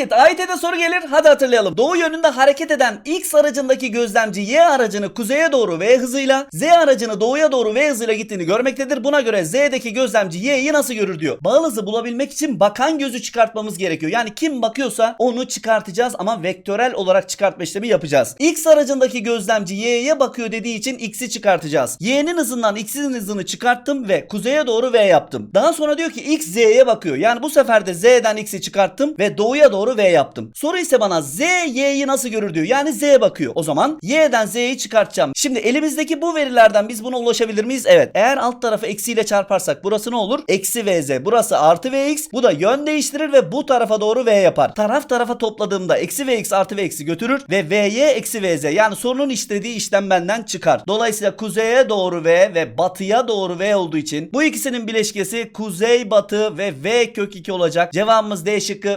hareket. AYT'de soru gelir. Hadi hatırlayalım. Doğu yönünde hareket eden X aracındaki gözlemci Y aracını kuzeye doğru V hızıyla, Z aracını doğuya doğru V hızıyla gittiğini görmektedir. Buna göre Z'deki gözlemci Y'yi nasıl görür diyor. Bağıl hızı bulabilmek için bakan gözü çıkartmamız gerekiyor. Yani kim bakıyorsa onu çıkartacağız ama vektörel olarak çıkartma işlemi yapacağız. X aracındaki gözlemci Y'ye bakıyor dediği için X'i çıkartacağız. Y'nin hızından X'in hızını çıkarttım ve kuzeye doğru V yaptım. Daha sonra diyor ki X Z'ye bakıyor. Yani bu sefer de Z'den X'i çıkarttım ve doğuya doğru V yaptım. Soru ise bana Z Y'yi nasıl görür diyor. Yani Z bakıyor. O zaman Y'den Z'yi çıkartacağım. Şimdi elimizdeki bu verilerden biz buna ulaşabilir miyiz? Evet. Eğer alt tarafı eksiyle çarparsak burası ne olur? Eksi VZ. Burası artı VX. Bu da yön değiştirir ve bu tarafa doğru V yapar. Taraf tarafa topladığımda eksi VX artı VX'i götürür ve VY eksi VZ. Yani sorunun işlediği işlem benden çıkar. Dolayısıyla kuzeye doğru V ve batıya doğru V olduğu için bu ikisinin bileşkesi kuzey batı ve V kök 2 olacak. Cevabımız D şıkkı